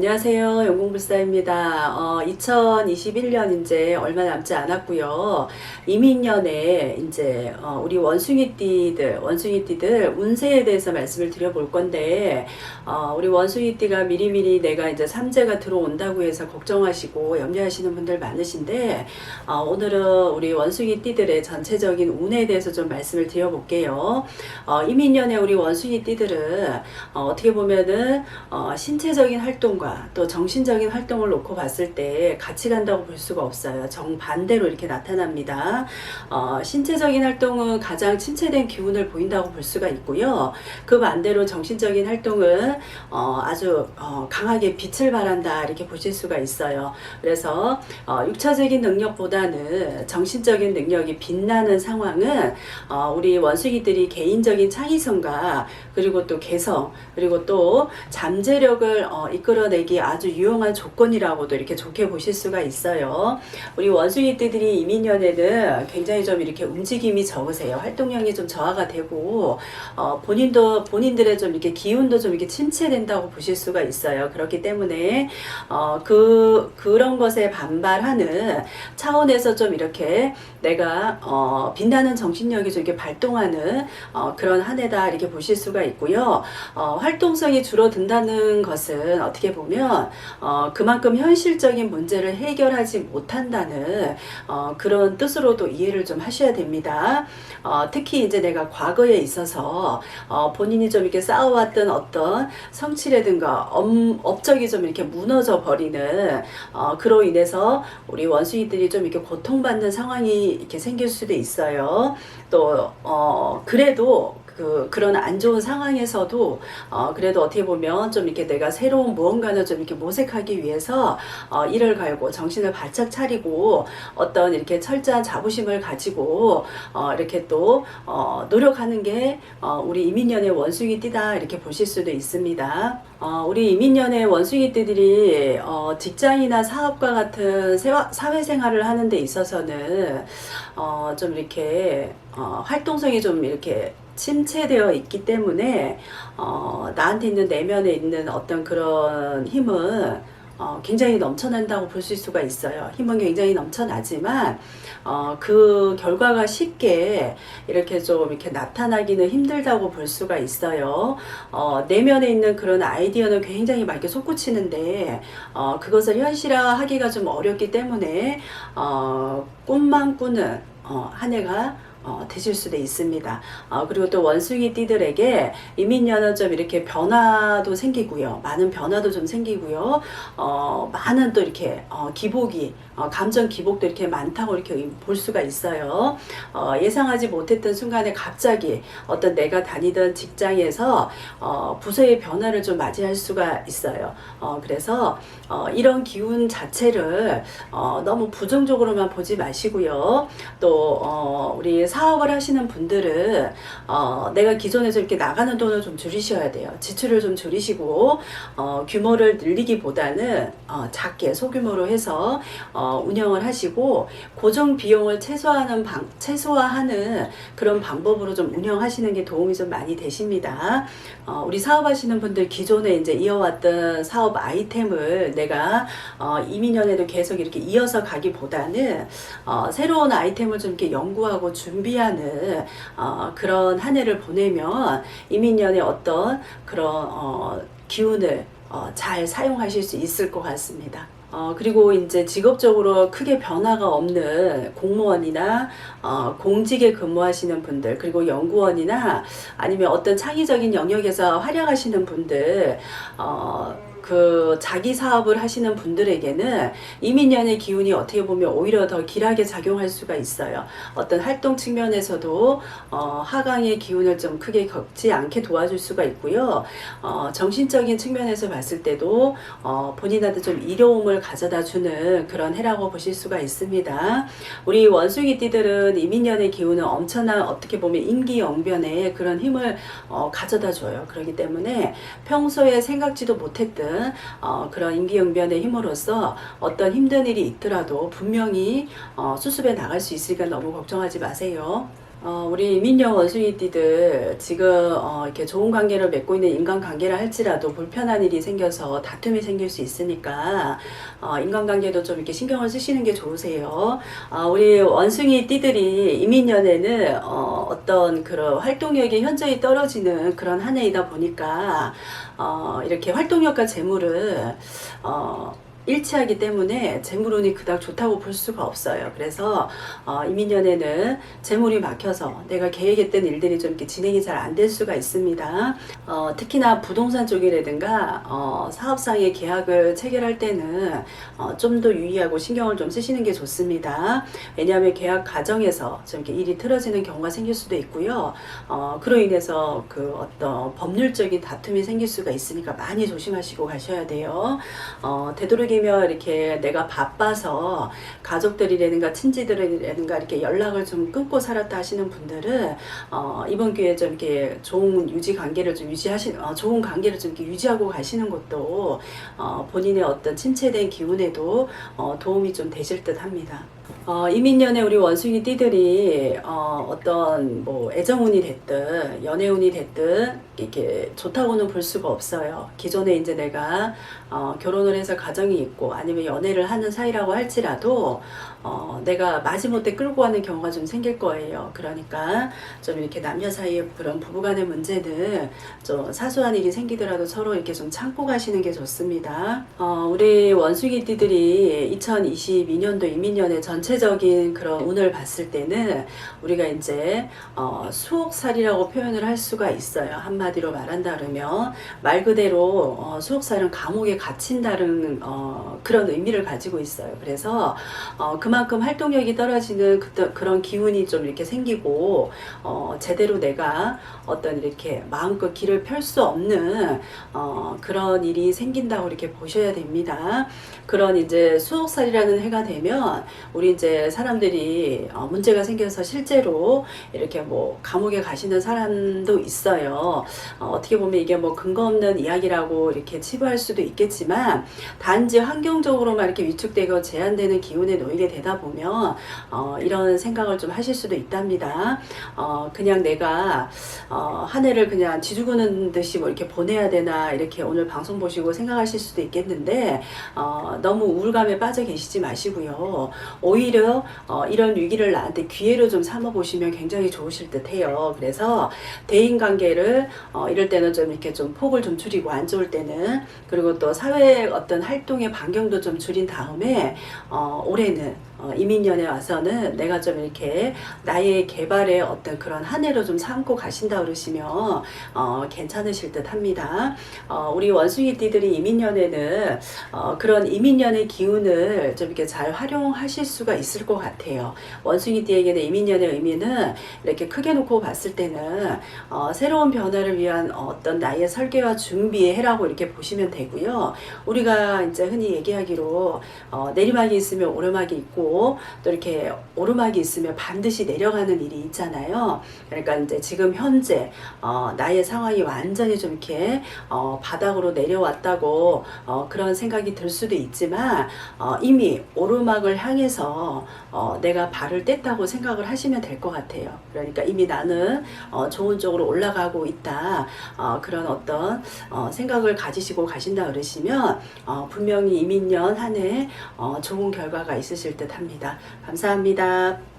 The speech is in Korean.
안녕하세요. 영공불사입니다. 어, 2021년 이제 얼마 남지 않았고요. 이민년에 이제 어, 우리 원숭이띠들, 원숭이띠들 운세에 대해서 말씀을 드려볼 건데 어, 우리 원숭이띠가 미리미리 내가 이제 삼재가 들어온다고 해서 걱정하시고 염려하시는 분들 많으신데 어, 오늘은 우리 원숭이띠들의 전체적인 운에 대해서 좀 말씀을 드려볼게요. 어, 이민년에 우리 원숭이띠들은 어, 어떻게 보면은 어, 신체적인 활동과 또 정신적인 활동을 놓고 봤을 때 같이 간다고 볼 수가 없어요. 정반대로 이렇게 나타납니다. 어, 신체적인 활동은 가장 침체된 기운을 보인다고 볼 수가 있고요. 그 반대로 정신적인 활동은 어, 아주 어, 강하게 빛을 발한다 이렇게 보실 수가 있어요. 그래서 어, 육체적인 능력보다는 정신적인 능력이 빛나는 상황은 어, 우리 원숭이들이 개인적인 창의성과 그리고 또 개성 그리고 또 잠재력을 어, 이끌어내 기 아주 유용한 조건이라고도 이렇게 좋게 보실 수가 있어요. 우리 원숭이들이 이민년에는 굉장히 좀 이렇게 움직임이 적으세요. 활동량이 좀 저하가 되고 어, 본인도 본인들의 좀 이렇게 기운도 좀 이렇게 침체된다고 보실 수가 있어요. 그렇기 때문에 어, 그 그런 것에 반발하는 차원에서 좀 이렇게 내가 어, 빛나는 정신력이 좀 이렇게 발동하는 어, 그런 한 해다 이렇게 보실 수가 있고요. 어, 활동성이 줄어든다는 것은 어떻게 보면 어, 그만큼 현실적인 문제를 해결하지 못한다는 어, 그런 뜻으로도 이해를 좀 하셔야 됩니다. 어, 특히 이제 내가 과거에 있어서 어, 본인이 좀 이렇게 쌓아왔던 어떤 성취라든가 엄, 업적이 좀 이렇게 무너져 버리는 어, 그로 인해서 우리 원숭이들이 좀 이렇게 고통받는 상황이 이렇게 생길 수도 있어요. 또 어, 그래도 그 그런 안 좋은 상황에서도 어 그래도 어떻게 보면 좀 이렇게 내가 새로운 무언가를 좀 이렇게 모색하기 위해서 어 이를 갈고 정신을 바짝 차리고 어떤 이렇게 철저한 자부심을 가지고 어 이렇게 또 어 노력하는 게 어 우리 이민년의 원숭이 띠다 이렇게 보실 수도 있습니다. 어 우리 이민년의 원숭이 띠들이 어 직장이나 사업과 같은 세와- 사회생활을 하는 데 있어서는 어 좀 이렇게 어 활동성이 좀 이렇게 침체되어 있기 때문에 어, 나한테 있는 내면에 있는 어떤 그런 힘은 어, 굉장히 넘쳐난다고 볼 수가 있어요. 힘은 굉장히 넘쳐나지만 어, 그 결과가 쉽게 이렇게 좀 이렇게 나타나기는 힘들다고 볼 수가 있어요. 어, 내면에 있는 그런 아이디어는 굉장히 막 이렇게 솟구치는데 어, 그것을 현실화하기가 좀 어렵기 때문에 어, 꿈만 꾸는 어, 한 해가 어, 되실 수도 있습니다. 어, 그리고 또 원숭이 띠들에게 이민년은 좀 이렇게 변화도 생기고요. 많은 변화도 좀 생기고요. 어, 많은 또 이렇게 어, 기복이, 어, 감정 기복도 이렇게 많다고 이렇게 볼 수가 있어요. 어, 예상하지 못했던 순간에 갑자기 어떤 내가 다니던 직장에서 어, 부서의 변화를 좀 맞이할 수가 있어요. 어, 그래서 어, 이런 기운 자체를 어, 너무 부정적으로만 보지 마시고요. 또 어, 우리 사업을 하시는 분들은 어, 내가 기존에서 이렇게 나가는 돈을 좀 줄이셔야 돼요. 지출을 좀 줄이시고 어, 규모를 늘리기보다는 어, 작게 소규모로 해서 어, 운영을 하시고 고정 비용을 최소화하는 방, 최소화하는 그런 방법으로 좀 운영하시는 게 도움이 좀 많이 되십니다. 어, 우리 사업하시는 분들 기존에 이제 이어왔던 사업 아이템을 내가 어, 이민년에도 계속 이렇게 이어서 가기보다는 어, 새로운 아이템을 좀 이렇게 연구하고 준비하는 어, 그런 한 해를 보내면 이민년의 어떤 그런 어, 기운을 어, 잘 사용하실 수 있을 것 같습니다. 어, 그리고 이제 직업적으로 크게 변화가 없는 공무원이나 어, 공직에 근무하시는 분들, 그리고 연구원이나 아니면 어떤 창의적인 영역에서 활약하시는 분들, 어, 그 자기 사업을 하시는 분들에게는 이민년의 기운이 어떻게 보면 오히려 더 길하게 작용할 수가 있어요. 어떤 활동 측면에서도 어, 하강의 기운을 좀 크게 겪지 않게 도와줄 수가 있고요. 어, 정신적인 측면에서 봤을 때도 어, 본인한테 좀 이로움을 가져다 주는 그런 해라고 보실 수가 있습니다. 우리 원숭이띠들은 이민년의 기운은 엄청난 어떻게 보면 임기영변에 그런 힘을 어, 가져다 줘요. 그렇기 때문에 평소에 생각지도 못했던 어, 그런 임기응변의 힘으로써 어떤 힘든 일이 있더라도 분명히 어, 수습해 나갈 수 있으니까 너무 걱정하지 마세요. 어, 우리 이민영 원숭이띠들 지금 어, 이렇게 좋은 관계를 맺고 있는 인간 관계를 할지라도 불편한 일이 생겨서 다툼이 생길 수 있으니까 어, 인간관계도 좀 이렇게 신경을 쓰시는 게 좋으세요. 어, 우리 원숭이띠들이 이민년에는 어, 어떤 그런 활동력이 현저히 떨어지는 그런 한 해이다 보니까 어, 이렇게 활동력과 재물을 어, 일치하기 때문에 재물운이 그닥 좋다고 볼 수가 없어요. 그래서 어, 이민년에는 재물이 막혀서 내가 계획했던 일들이 좀 이렇게 진행이 잘 안 될 수가 있습니다. 어, 특히나 부동산 쪽이라든가 어, 사업상의 계약을 체결할 때는 어, 좀 더 유의하고 신경을 좀 쓰시는 게 좋습니다. 왜냐하면 계약 과정에서 좀 이렇게 일이 틀어지는 경우가 생길 수도 있고요. 어, 그로 인해서 그 어떤 법률적인 다툼이 생길 수가 있으니까 많이 조심하시고 가셔야 돼요. 어, 되도록이 면 이렇게 내가 바빠서 가족들이라든가 친지들이라든가 이렇게 연락을 좀 끊고 살았다 하시는 분들은 어, 이번 기회에 좀 이렇게 좋은 유지 관계를 좀 유지하시, 어, 좋은 관계를 좀 이렇게 유지하고 가시는 것도 어, 본인의 어떤 침체된 기운에도 어, 도움이 좀 되실 듯 합니다. 어, 이민년에 우리 원숭이 띠들이 어, 어떤 뭐 애정운이 됐든 연애운이 됐든 이렇게 좋다고는 볼 수가 없어요. 기존에 이제 내가 어, 결혼을 해서 가정이 있고 아니면 연애를 하는 사이라고 할지라도 어, 내가 마지못해 끌고 가는 경우가 좀 생길 거예요. 그러니까 좀 이렇게 남녀 사이에 그런 부부간의 문제는 좀 사소한 일이 생기더라도 서로 이렇게 좀 참고 가시는 게 좋습니다. 어, 우리 원숭이 띠들이 2022년도 이민년의 전 체적인 그런 운을 봤을 때는 우리가 이제 어, 수옥살이라고 표현을 할 수가 있어요. 한마디로 말한다 그러면 말 그대로 어, 수옥살은 감옥에 갇힌다는 어, 그런 의미를 가지고 있어요. 그래서 어, 그만큼 활동력이 떨어지는 그, 그런 기운이 좀 이렇게 생기고 어, 제대로 내가 어떤 이렇게 마음껏 길을 펼 수 없는 어, 그런 일이 생긴다고 이렇게 보셔야 됩니다. 그런 이제 수옥살이라는 해가 되면 우리 이제 사람들이 어, 문제가 생겨서 실제로 이렇게 뭐 감옥에 가시는 사람도 있어요. 어, 어떻게 보면 이게 뭐 근거 없는 이야기라고 이렇게 치부할 수도 있겠지만 단지 환경적으로만 이렇게 위축되고 제한되는 기운에 놓이게 되다 보면 어, 이런 생각을 좀 하실 수도 있답니다. 어, 그냥 내가 어, 한 해를 그냥 지죽는 듯이 뭐 이렇게 보내야 되나 이렇게 오늘 방송 보시고 생각하실 수도 있겠는데 어, 너무 우울감에 빠져 계시지 마시고요. 오히려 어, 이런 위기를 나한테 기회로 좀 삼아 보시면 굉장히 좋으실 듯해요. 그래서 대인 관계를 어, 이럴 때는 좀 이렇게 좀 폭을 좀 줄이고 안 좋을 때는 그리고 또 사회 어떤 활동의 반경도 좀 줄인 다음에 어, 올해는 어, 이민년에 와서는 내가 좀 이렇게 나의 개발의 어떤 그런 한 해로 좀 삼고 가신다 그러시면 어, 괜찮으실 듯 합니다. 어, 우리 원숭이띠들이 이민년에는 어, 그런 이민년의 기운을 좀 이렇게 잘 활용하실 수가 있을 것 같아요. 원숭이띠에게는 이민년의 의미는 이렇게 크게 놓고 봤을 때는 어, 새로운 변화를 위한 어떤 나의 설계와 준비의 해라고 이렇게 보시면 되고요. 우리가 이제 흔히 얘기하기로 어, 내리막이 있으면 오르막이 또 이렇게 오르막이 있으면 반드시 내려가는 일이 있잖아요. 그러니까 이제 지금 현재 어, 나의 상황이 완전히 좀 이렇게 어, 바닥으로 내려왔다고 어, 그런 생각이 들 수도 있지만 어, 이미 오르막을 향해서 어, 내가 발을 뗐다고 생각을 하시면 될 것 같아요. 그러니까 이미 나는 어, 좋은 쪽으로 올라가고 있다. 어, 그런 어떤 어, 생각을 가지시고 가신다 그러시면 어, 분명히 이민년 한해 어, 좋은 결과가 있으실 듯 합니다. 감사합니다.